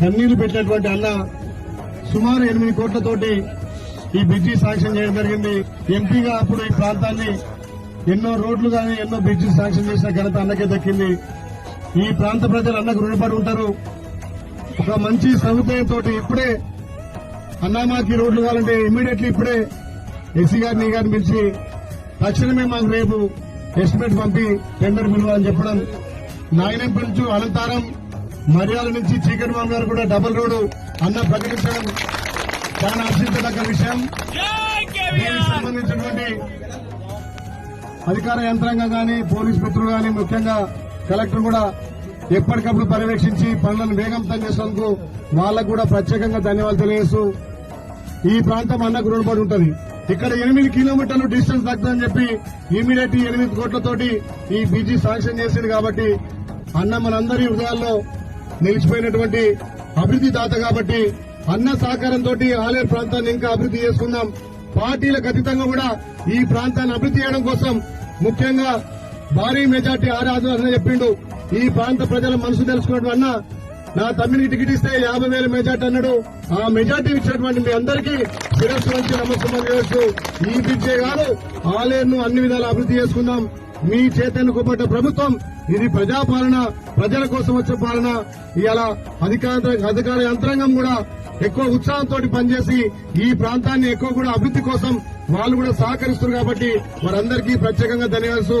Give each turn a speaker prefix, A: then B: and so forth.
A: కన్నీళ్ళు పెట్టినటువంటి అన్న సుమారు ఎనిమిది కోట్లతోటి ఈ బ్రిడ్జి శాంక్షన్ చేయడం జరిగింది. ఎంపీగా అప్పుడు ఈ ప్రాంతాన్ని ఎన్నో రోడ్లు కానీ ఎన్నో బ్రిడ్జి శాంక్షన్ చేసిన ఘనత అన్నకే దక్కింది. ఈ ప్రాంత ప్రజలు అన్నకు రుణపడి ఉంటారు. ఒక మంచి సదుపాయంతో ఇప్పుడే అన్నామాకి రోడ్లు కావాలంటే ఇమీడియట్లీ ఇప్పుడే ఎస్సీ గారిని గారిని పిలిచి తక్షణమే మాకు రేపు ఎస్టిమేట్ పంపి టెండర్ పిలవాలని చెప్పడం. నాయనం పిలుచు అనంతారం మర్యాద నుంచి చీకటి మామ గారు కూడా డబుల్ రోడ్డు అన్న ప్రకటించడం చాలా హర్షించదగ్గ విషయం. దీనికి సంబంధించినటువంటి అధికార యంత్రాంగం గాని పోలీస్ మిత్రులు గాని ముఖ్యంగా కలెక్టర్ కూడా ఎప్పటికప్పుడు పర్యవేక్షించి పనులను వేగవంతం చేసినందుకు వాళ్ళకు కూడా ప్రత్యేకంగా ధన్యవాదాలు తెలియజేస్తూ ఈ ప్రాంతం అన్నకు రుణపడి ఉంటది. ఇక్కడ ఎనిమిది కిలోమీటర్లు డిస్టెన్స్ తగ్గుతుందని చెప్పి ఇమీడియట్ ఎనిమిది కోట్లతోటి ఈ బీజీ శాంక్షన్ చేసింది కాబట్టి అన్న మనందరి హృదయాల్లో నిలిచిపోయినటువంటి అభివృద్ధి దాత కాబట్టి అన్న సహకారంతో ఆలేరు ప్రాంతాన్ని ఇంకా అభివృద్ధి చేసుకుందాం. పార్టీలకు అతీతంగా కూడా ఈ ప్రాంతాన్ని అభివృద్ధి చేయడం కోసం ముఖ్యంగా భారీ మెజార్టీ ఆరాధన చెప్పిండు. ఈ ప్రాంత ప్రజల మనసు తెలుసుకున్నట్టు అన్న నా తమ్మినికి టికెట్ ఇస్తే యాభై వేల మెజార్టీ అన్నాడు. ఆ మెజార్టీ ఇచ్చినటువంటి మీ అందరికీ శిరస్సు నుంచి నమస్కారం చేయొచ్చు ఈ బిడ్జే కాదు ఆలేరును అన్ని విధాలు అభివృద్ధి చేసుకుందాం. మీ చేతెన్నుకోబడ్డ ప్రభుత్వం ఇది ప్రజాపాలన ప్రజల కోసం వచ్చే పాలన. ఇలా అధికార అధికార యంత్రాంగం కూడా ఎక్కువ ఉత్సాహంతో పనిచేసి ఈ ప్రాంతాన్ని ఎక్కువ కూడా అభివృద్ధి కోసం వాళ్ళు కూడా సహకరిస్తున్నారు కాబట్టి వారందరికీ ప్రత్యేకంగా ధన్యవాదాలు.